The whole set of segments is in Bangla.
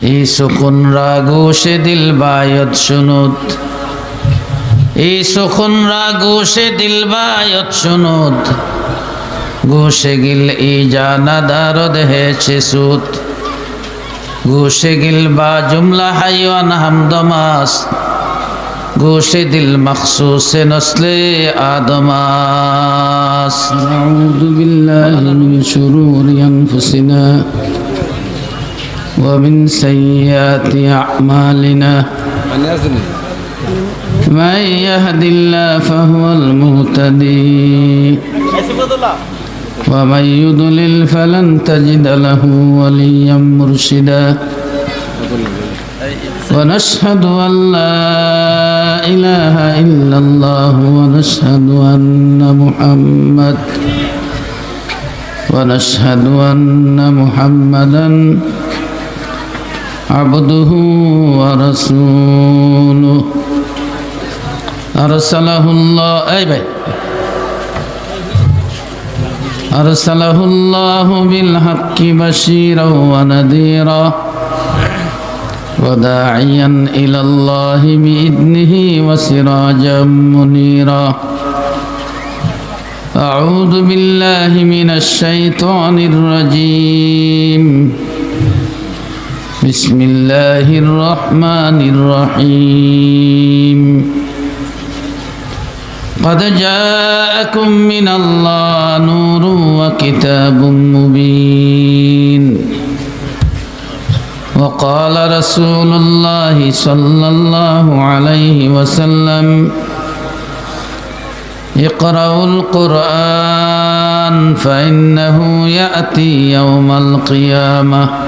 ای سخن را گوش دل باید شنود ای سخن را گوش دل باید شنود گوش گل ای جانا دارد ہے چه سود گوش گل با جمله حیوان همدم است گوش دل مخصوص نسل آدم است نعوذ بالله من شرور انفسنا ومن سيئات أعمالنا من يهد الله فهو المهتدي. ومن يضلل فلن تجد له وليا مرشدا. ونشهد أن لا إله إلا الله ونشهد أن محمد. ونشهد أن محمدا عبده ورسوله أرسله الله أي بي أرسله الله بالحق بشيرا ونذيرا وداعيا إلى الله بإذنه وسراجا منيرا أعوذ بالله من الشيطان الرجيم بسم الله الرحمن الرحيم. قد جاءكم من الله نور وكتاب مبين. وقال رسول الله صلى الله عليه وسلم اقرأوا القرآن فإنه يأتي يوم القيامة.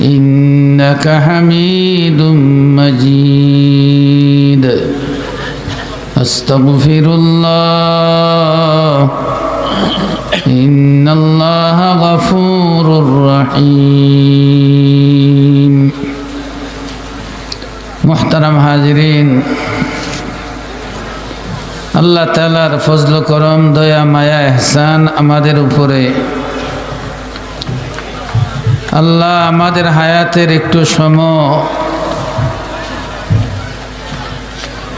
إنك حميد مجيد أستغفر الله إن الله غفور رحيم محترم হাজিরিন আল্লাহ তালার ফজল করম দয়া মায়া এহসান আমাদের উপরে আল্লাহ আমাদের হায়াতের একটু সময়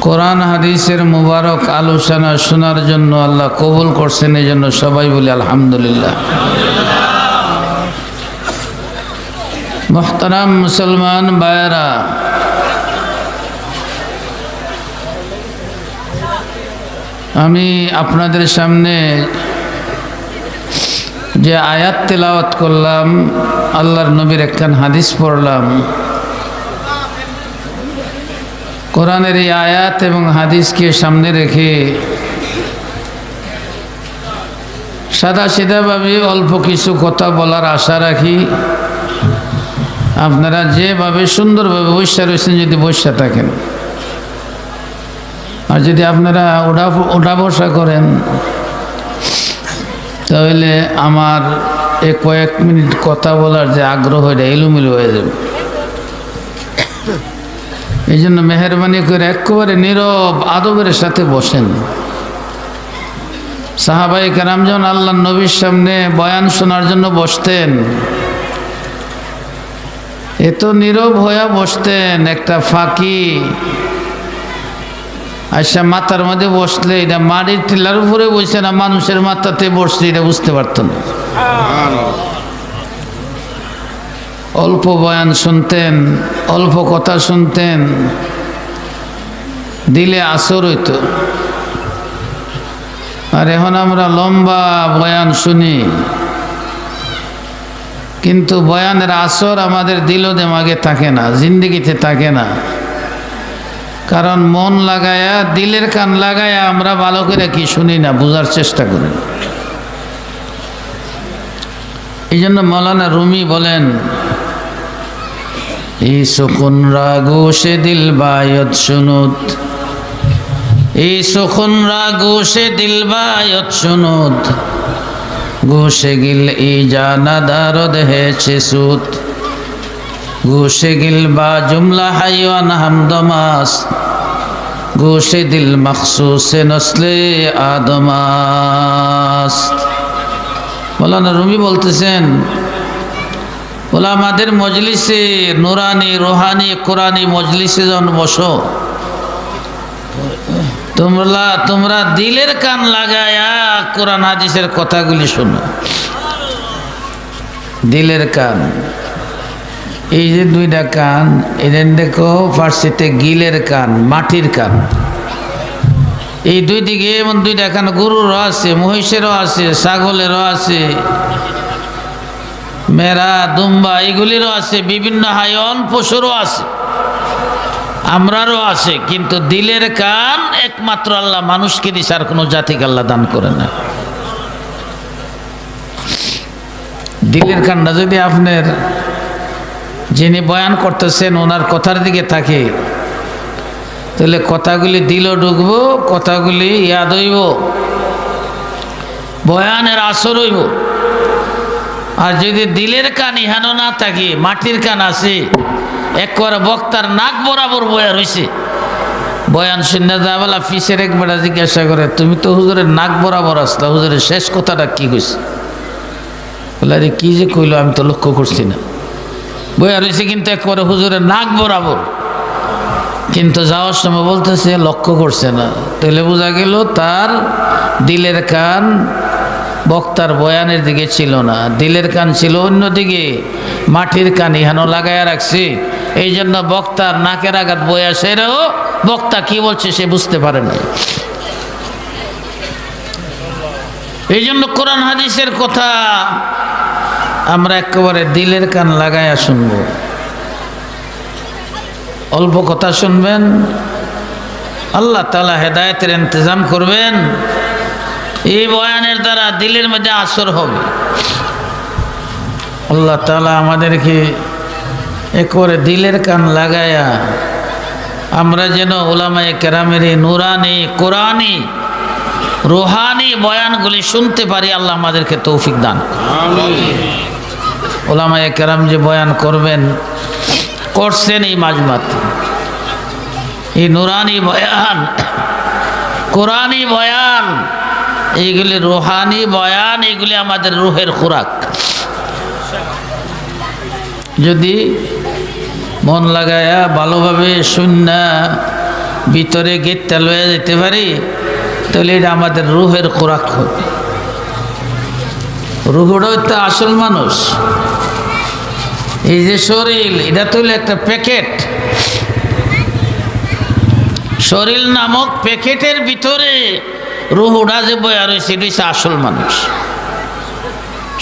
কোরআন, হাদিসের মুবারক আলোচনা শোনার জন্য আল্লাহ কবুল করছেন এই জন্য সবাই বলি আলহামদুলিল্লাহ। মোহতারাম মুসলমান বায়রা আমি আপনাদের সামনে যে আয়াত তেলাওয়াত করলাম আল্লাহর নবীর একখান হাদিস পড়লাম। কোরআনের এই আয়াত এবং হাদিসকে সামনে রেখে সাদা সিধাভাবে অল্প কিছু কথা বলার আশা রাখি। আপনারা যেভাবে সুন্দরভাবে বৈশা রয়েছেন, যদি বৈশা থাকেন। আর যদি আপনারা ওঠা ওঠা বসা করেন, তাহলে আমার এ কয়েক মিনিট কথা বলার যে আগ্রহ, এটা এলোমেলো হয়ে যাবে। এই জন্য মেহরবানি করে একেবারে নীরব আদবের সাথে বসেন। সাহাবাই কারাম যখন আল্লাহ নবীর সামনে বয়ান শোনার জন্য বসতেন, এত নীরব হয়ে বসতেন, একটা ফাঁকি আচ্ছা মাথার মধ্যে বসলে, এটা মাটির টিলার উপরে বসে না, মানুষের মাথাতে বসছে এটা বুঝতে পারত না। অল্প বয়ান শুনতেন, অল্প কথা শুনতেন, দিলে আসর হইতো। আর এখন আমরা লম্বা বয়ান শুনি। কিন্তু বয়ানের আসর আমাদের দিল দেমাগে থাকে না, জিন্দিগিতে থাকে না। কারণ মন লাগায়া, দিলের কান লাগায়া আমরা ভালো করে কি শুনি না, বোঝার চেষ্টা করি। এই জন্য মৌলানা রুমি বলেন এই সুকুন রাগু সে দিল বায়ত শুনুত। এই সুকুন রাগু সে দিল বায়ত শুনুত। ঘুষে গিল ই জানাদার দেহে সুত। ঘুষে গিল বা জুমলা হাইওয়ান হামদমাস ঘুষে দিল মখসুসে নসলে আদমাস মৌলানা রুমি বলতেছেন বলে আমাদের মজলিসে নুরানি, রোহানি, কোরআনি মজলিসে যখন বসো, তোমরা তোমরা দিলের কান লাগায়া কোরআন হাদিসের কথাগুলি শোনো। দিলের কান, এই যে দুইটা কান, এদের দেখো ফার্সিতে গিলের কান, মাটির কান। এই দুই দিকে এমন দুইটা কান গরুরও আছে, মহিষেরও আছে, ছাগলেরও আছে, মেরা, দুম্বা, এগুলিরও আছে, বিভিন্ন হায়ন পশুরও আছে, আমরারও আছে, কিন্তু দিলের কান একমাত্র আল্লাহ, মানুষকে দিছে, আর কোনো জাতিকে আল্লাহ দান করে না। দিলের কানটা যদি আপনার যিনি বয়ান করতেছেন, ওনার কথার দিকে থাকে তাহলে কথাগুলি দিলও ঢুকবো, কথাগুলি ইয়াদ হইব, বয়ানের আসর হইব। আর যদি দিলের কান ইহানো না থাকে, মাটির কান আছে, একবার বক্তার নাক বরাবর বয়া রয়েছে বয়ান শূন্য দাবেলা ফিসের একবার জিজ্ঞাসা করে, তুমি তো হুজুরের নাক বরাবর আসলা, হুজুরের শেষ কথাটা কি কইছে? বলে, আরে কি যে কইলো, আমি তো লক্ষ্য করছি না। বয়া রয়েছে কিন্তু একবারে হুজুরের নাক বরাবর। কিন্তু যাওয়ার সময় বলতেছে, লক্ষ্য করছে না। তাহলে বোঝা গেল তার দিলের কান বক্তার বয়ানের দিকে ছিল না। দিলের কান ছিল অন্যদিকে, মাটির কান ইহানো লাগাইয়া রাখছে। এই জন্য বক্তার নাকের আঘাত বয়া সেরেও বক্তা কি বলছে সে বুঝতে পারে না। এই জন্য কোরআন হাদিসের কথা আমরা একেবারে দিলের কান লাগাইয়া শুনব। অল্প কথা শুনবেন আল্লাহ তালা হেদায়তের ইন্তজাম করবেন। এই বয়ানের দ্বারা দিলের মধ্যে আসর হবে। আল্লাহ তালা আমাদেরকে একবারে দিলের কান লাগায়া আমরা যেন ওলামায় কেরামের এই নুরানি কোরআনি রোহানি বয়ানগুলি শুনতে পারি আল্লাহ আমাদেরকে তৌফিক দান ওলামায় কেরাম যে বয়ান করবেন করছেন এই মাঝমাত এই নুরানি বয়ান, কোরআনি বয়ান, এইগুলি রুহানি বয়ান, এইগুলি আমাদের রুহের খোরাক। যদি মন লাগায়া ভালোভাবে শূন্য ভিতরে গেটটা লয়ে যেতে পারি, তাহলে এটা আমাদের রুহের খোরাক হবে। রুহটাও তো আসল মানুষ। এই যে শরীর, এটা তো একটা প্যাকেট। শরীর নামক প্যাকেটের ভিতরে রুহুটা যে বয়া রয়েছে, এটা আসল মানুষ।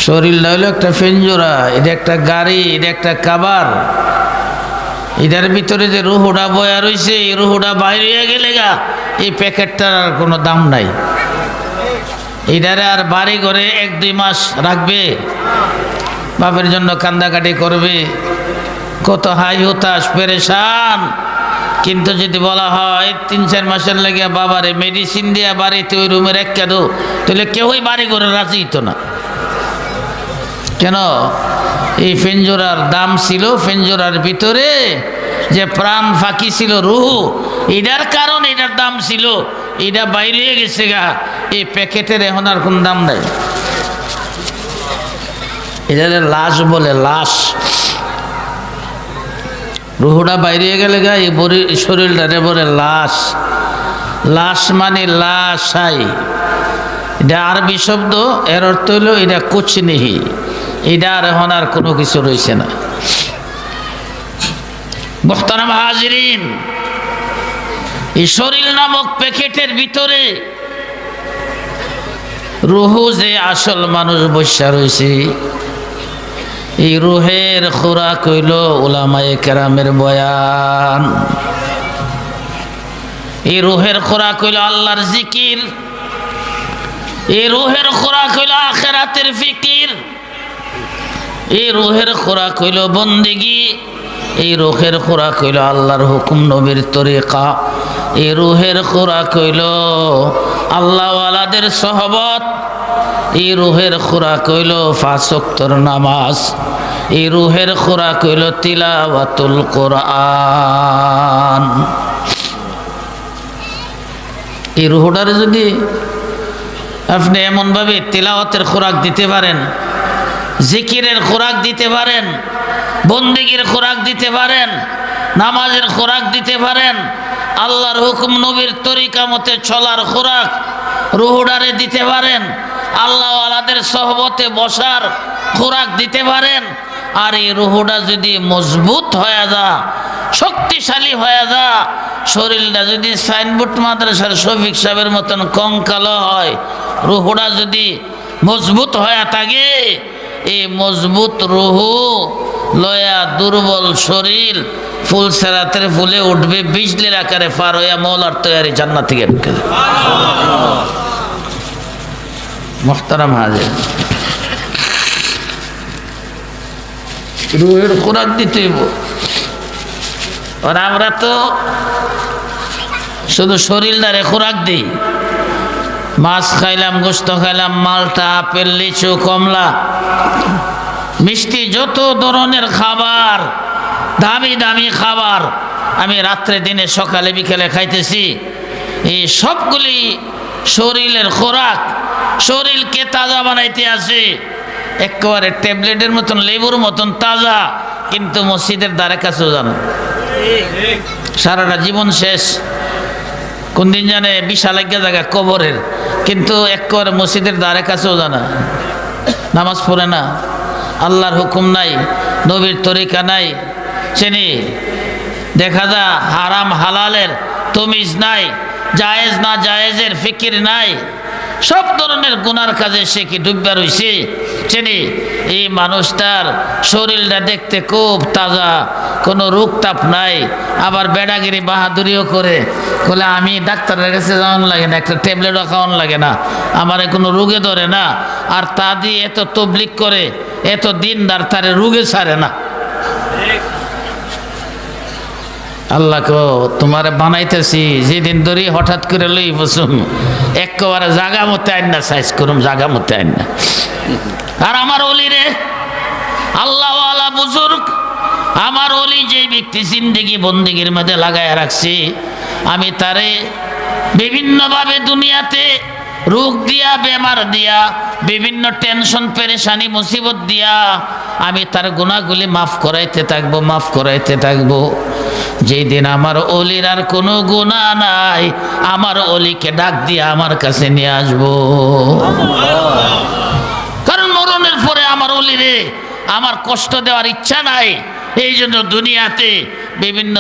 শরীরটা হলো একটা ফেঞ্জোরা এটা একটা গাড়ি, এটা একটা কাবার এটার ভিতরে যে রুহুটা বয়া রয়েছে, এই রুহুটা বাইরে গেলে গা, এই প্যাকেটটার আর কোনো দাম নাই। এটারে আর বাড়ি ঘরে এক দুই মাস রাখবে। বাপের জন্য কান্দাকাটি করবে। কত হাই হতাশ, পেরেশান। কিন্তু যদি বলা হয়, তিন, চার মাসের লেগে বাবারে মেডিসিন দিয়া বাড়িতে ওই রুমে রেখে দো, তাহলে কেউই বাড়ি করে রাজি হতো না। কেন? এই ফেঞ্জোরার দাম ছিল ফেঞ্জোরার ভিতরে যে প্রাণ ফাঁকি ছিল রুহু, এটার কারণ এটার দাম ছিল, এটা বাইরে গেছে গা, এই প্যাকেটের এখন আর কোন দাম নেই। এটা লাশ বলে, লাশ। রুহুটা বাইরে গেলে গা, এই বড়ি শরীরটারে বলে লাশ। লাশ মানে লাশাই। এটা আরবি শব্দ, এর অর্থ হলো এটা কুচনিহি। এটা আর এখন আর কোনো কিছু রয়েছে না। মোহতারাম হাজরিন, এই শরীর নামক প্যাকেটের ভিতরে রুহু যে আসল মানুষ বসা রয়েছে এই রুহের খোরাক হইল ওলামায়ে কেরামের বয়ান। এই রুহের খোরাক হইল আল্লাহর জিকির। এই রুহের খোরাক হইল আখেরাতের ফিকির। এই রুহের খোরাক হইল বন্দিগি। এই রুহের খোরাক হইল আল্লাহর হুকুম নবীর তরিকা। এই রুহের খোরাক হইল আল্লাহওয়ালাদের সহবত। এই রুহের খোরাক হইল ফাঁসক্তর নামাজ। এই রুহের খোরাক হইল তিলাওয়াতুল কোরআন। এই রুহটারে যদি আপনি এমনভাবে তিলাওয়াতের খোরাক দিতে পারেন, জিকিরের খোরাক দিতে পারেন, বন্দিগির খোরাক দিতে পারেন, নামাজের খোরাক দিতে পারেন, আল্লাহর হুকুম নবীর তরিকা মতে চলার খোরাক রুহুডারে দিতে পারেন আল্লাহ আলাদের সহবতে বসার খোরাক দিতে পারেন, আর এই রুহুটা যদি মজবুত হয়ে যা, শক্তিশালী হয়ে যা, শরীরটা যদি সাইনবোর্ড মাদ্রাসার শফিক সাহেবের মতন কঙ্কালো হয়, রুহুটা যদি মজবুত হয়ে থাকে, এই মজবুত রুহু লয়া দুর্বল শরীর ফুল সেরাতের ফুলে উঠবে, বিজলির আকারে পার হইয়া মৌলার তৈরি জান্নাত থেকে ঢুকে। মোহতারাম হাজির রুহের খোরাক দিতে। আর আমরা তো শুধু শরীরদারে খোরাক দিই মাছ খাইলাম গোস্ত খাইলাম, মালটা, আপেল, লিচু, কমলা, মিষ্টি, যত ধরনের খাবার, দামি দামি খাবার আমি রাত্রে, দিনে, সকালে, বিকেলে খাইতেছি, এই সবগুলি শরীরের খোরাক শরীরকে তাজা বানাইতে আসে একেবারে ট্যাবলেটের মতন, লেবুর মতন তাজা, কিন্তু মসজিদের দ্বারে কাছেও জানো। সারাটা জীবন শেষ। কোন দিন জানে, বিশাল একটা জায়গা, কবরের। কিন্তু একেবারে মসজিদের দ্বারে কাছেও জানা। নামাজ পড়ে না। আল্লাহর হুকুম নাই, নবীর তরিকা নাই। চিনি, দেখা যা, হারাম, হালালের তমিজ নাই, জায়েজ না জায়েজের ফিকির নাই। সব ধরনের গুনার কাজে সে কি ডুববা রইছে? চিনি, এই মানুষটার শরীরটা দেখতে খুব তাজা, কোনো রোগ তাপ নাই, আবার বেড়াগিরি বাহাদুরিও করে। বলে আমি ডাক্তারের কাছে যাওয়ান লাগে না, একটা ট্যাবলেটও খাওয়ান লাগে না, আমার কোনো রোগে ধরে না, আর তা দিয়ে এত তবলিক করে, এত দিনদার তারে রোগে ছাড়ে না। আল্লাহকে তোমারে বানাইতেছি, যেদিন ধরে হঠাৎ করে লই বসুম একেবারে জাগা মতে আইন না সাইজ করুম, জাগা মতে আইন না। আর আমার অলি রে আল্লাহ আলা বুজুর্গ, আমার অলি যে ব্যক্তি জিন্দিগি বন্দিগির মধ্যে লাগায় রাখছি, আমি তারে বিভিন্নভাবে দুনিয়াতে রোগ দিয়া, বেমার দিয়া, বিভিন্ন টেনশন পেরেশানি, মুসিবত দিয়া, আমি তার গুণাগুলি মাফ করাইতে থাকব, মাফ করাইতে থাকব। যেই দিন আমার অলির আর কোনো গুণা নাই, আমার অলিকে ডাক দিয়ে আমার কাছে নিয়ে আসব। কারণ মরণের পরে আমার অলিরে আমার কষ্ট দেওয়ার ইচ্ছা নাই এই জন্য দুনিয়াতে বিভিন্ন